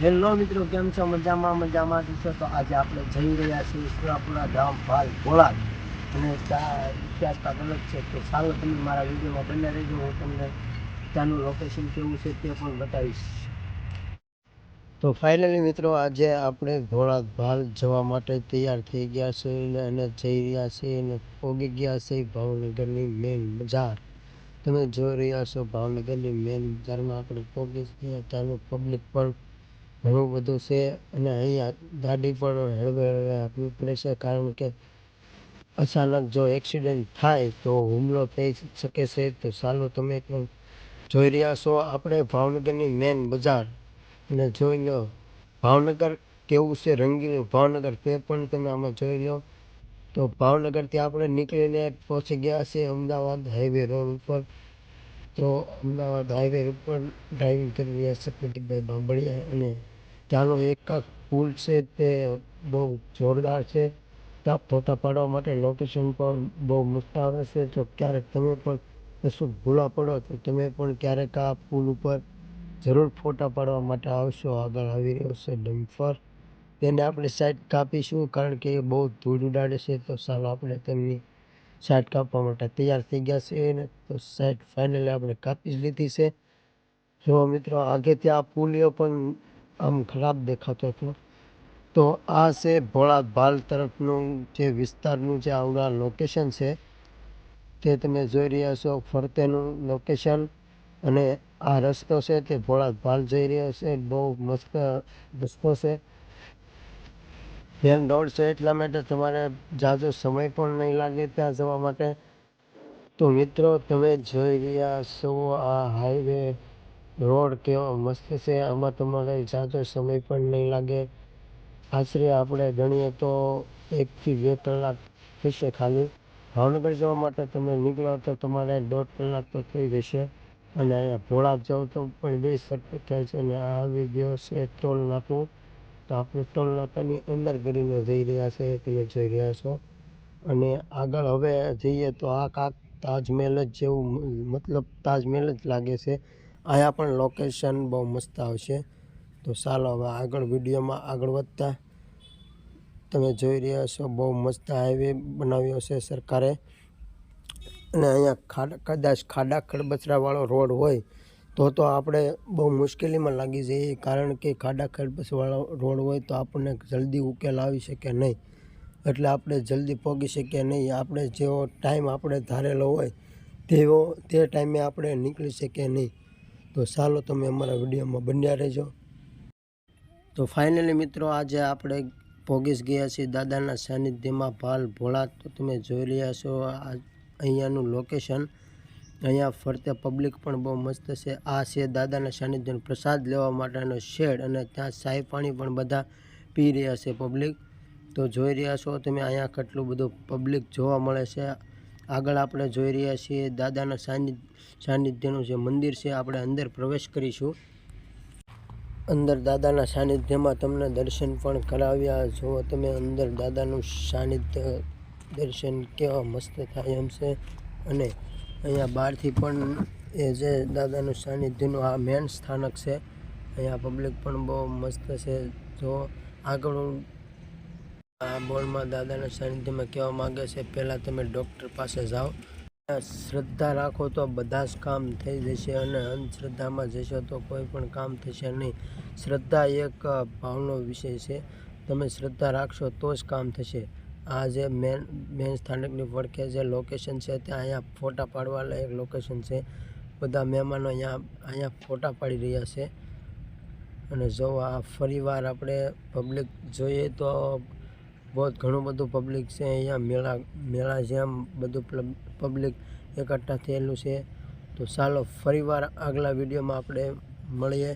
Hello મિત્રો, કેમ છો? મજામાં મજામાં છો? તો આજે આપણે જઈ રહ્યા છીએ સુરાપુરા ધામ ભાલ ભોળાદ. અને ઇતિહાસ કાંક અલગ છે. તો ચાલો તમે મારા વિડીયોમાં બને રહેજો. હું તમને ત્યાંનું લોકેશન કેવું છે તે પણ બતાવીશ. તો ફાઇનલી મિત્રો, આજે આપણે ધોળા ભાલ જવા માટે તૈયાર થઈ ગયા છે અને જઈ રહ્યા છીએ અને પોગી ગયા છે ભાવનગરની મેન બજાર. તમે જોઈ રહ્યા છો ભાવનગરની મેન બજારમાં આપણે પોગી છીએ. ત્યાંનું પબ્લિક પણ ઘણું બધું છે અને અહીંયા ગાડી પણ હળવે હળવે આપવી પડે છે કારણ કે અચાનક જો એક્સિડન્ટ થાય તો હુમલો થઈ શકે છે તો ચાલો તમે પણ જોઈ રહ્યા છો. આપણે ભાવનગરની મેન બજાર અને જોઈ લો, ભાવનગર કેવું છે રંગીલું ભાવનગર તે પણ તમે આમાં જોઈ લો. તો ભાવનગરથી આપણે નીકળીને પહોંચી ગયા છીએ અમદાવાદ હાઈવે રોડ ઉપર. તો અમદાવાદ હાઈવે ઉપર ડ્રાઇવિંગ કરી રહ્યા છે. પ્રતિકભાઈ બાંભણિયા અને ત્યાંનો એક પુલ છે તે બહુ જોરદાર છે. ત્યાં ફોટા પાડવા માટે લોકેશન પણ બહુ મસ્ત આવે છે. તો ક્યારેક તમે પણ કશું ભૂલા પડો તો તમે પણ ક્યારેક આ પુલ ઉપર જરૂર ફોટા પાડવા માટે આવશો. આગળ આવી રહ્યો છે ડમ્ફર. તેને આપણે સાઈડ કાપીશું કારણ કે એ બહુ ધૂળ ઉડાડે છે. તો ચાલો આપણે તેમની સાઈડ કાપવા માટે તૈયાર થઈ ગયા છે ને તો સાઈડ ફાઇનલી આપણે કાપી જ લીધી છે. જો મિત્રો, આગેથી આ પુલિયો પણ આમ ખરાબ દેખાતો હતો. તો આ છે ભોળા ભાલ તરફનું જે વિસ્તારનું જે આવનાર લોકેશન છે, તે તમે જોઈ રહ્યા છો. ફરતેનું લોકેશન અને આ રસ્તો છે તે ભોળા ભાલ જઈ રહ્યો છે. બહુ મસ્ત રસ્તો છે. મેન રોડ છે એટલા માટે તમારે જાજો સમય પણ નહીં લાગે ત્યાં જવા માટે. તો મિત્રો, તમે જોઈ રહ્યા છો આ હાઈવે રોડ કેવો મસ્ત છે, આમાં તમારે જાતો સમય પણ નહીં લાગે. આશરે આપણે ગણીએ તો એકથી બે કલાક થશે ખાલી. ભાવનગર જવા માટે તમે નીકળો તો તમારે દોઢ કલાક તો થઈ જશે. અને અહીંયા ભોળા જાઓ તો પણ બે સરખું થાય છે અને આ આવી ગયો છે ટોલ નાકું. તો આપણે ટોલ નાકાની અંદર કરીને જઈ રહ્યા છે તમે જોઈ રહ્યા છો. અને આગળ હવે જઈએ તો આ કાંક તાજમહેલ જ જેવું મતલબ તાજમહેલ જ લાગે છે. અહીંયા પણ લોકેશન બહુ મસ્ત આવશે. તો ચાલો હવે આગળ વિડીયોમાં આગળ વધતા. તમે જોઈ રહ્યા છો બહુ મસ્ત હાઈવે બનાવ્યો છે સરકારે. અને અહીંયા કદાચ ખાડા ખડબચરાવાળો રોડ હોય, તો તો આપણે બહુ મુશ્કેલીમાં લાગી જઈએ. કારણ કે ખાડા ખડબચવાળો રોડ હોય તો આપણને જલ્દી ઉકેલ આવી શકે નહીં. એટલે આપણે જલ્દી પહોંચી શકીએ નહીં. આપણે જેવો ટાઈમ આપણે ધારેલો હોય, તેવો, તે ટાઈમે આપણે નીકળી શકીએ નહીં. તો ચાલો તમે અમારા વિડીયોમાં બન્યા રહેજો. તો ફાઇનલી મિત્રો આજે આપણે પોગીસ ગયા છીએ દાદાના સાનિધ્યમાં ભાલ ભોળા. તો તમે જોઈ રહ્યા છો અહીંયાનું લોકેશન અહીંયા ફરતે પબ્લિક પણ બહુ મસ્ત છે. આ છે દાદાના સાનિધ્યનો પ્રસાદ લેવા માટેનો શેડ અને ત્યાં ચાય પાણી પણ બધા પી રહ્યા છે પબ્લિક તો જોઈ રહ્યા છો તમે અહીંયા કેટલું બધું પબ્લિક જોવા મળે છે. આગળ આપણે જોઈ રહ્યા છીએ દાદાના સાનિધ્ય સાનિધ્યનું જે મંદિર છે, આપણે અંદર પ્રવેશ કરીશું. અંદર દાદાના સાનિધ્યમાં તમને દર્શન પણ કરાવ્યા. જો તમે અંદર દાદાનું સાનિધ્ય દર્શન કેવા મસ્ત થાય એમ છે. અને અહીંયા બહારથી પણ એ જે દાદાનું સાનિધ્યનું આ મેન સ્થાનક છે, અહીંયા પબ્લિક પણ બહુ મસ્ત છે. જો આગળ આ બોર્ડમાં દાદાના સાનિધ્યમાં કહેવા માગે છે, પહેલાં તમે ડૉક્ટર પાસે જાઓ. શ્રદ્ધા રાખો તો બધા જ કામ થઈ જશે અને અંધશ્રદ્ધામાં જશો તો કોઈ પણ કામ થશે નહીં. શ્રદ્ધા એક ભાવનો વિષય છે. તમે શ્રદ્ધા રાખશો તો જ કામ થશે. આ જે મેન મેન સ્થાનકની વળખે જે લોકેશન છે, ત્યાં અહીંયા ફોટા પાડવાલા એક લોકેશન છે. બધા મહેમાનો અહીંયા અહીંયા ફોટા પાડી રહ્યા છે. અને જો આ ફરીવાર આપણે પબ્લિક જોઈએ તો બહુ ઘણું બધું પબ્લિક છે અહીંયા. મેળા મેળા જેમ બધું પબ્લિક એકઠા થયેલું છે. તો ચાલો ફરીવાર આગલા વિડીયોમાં આપણે મળીએ.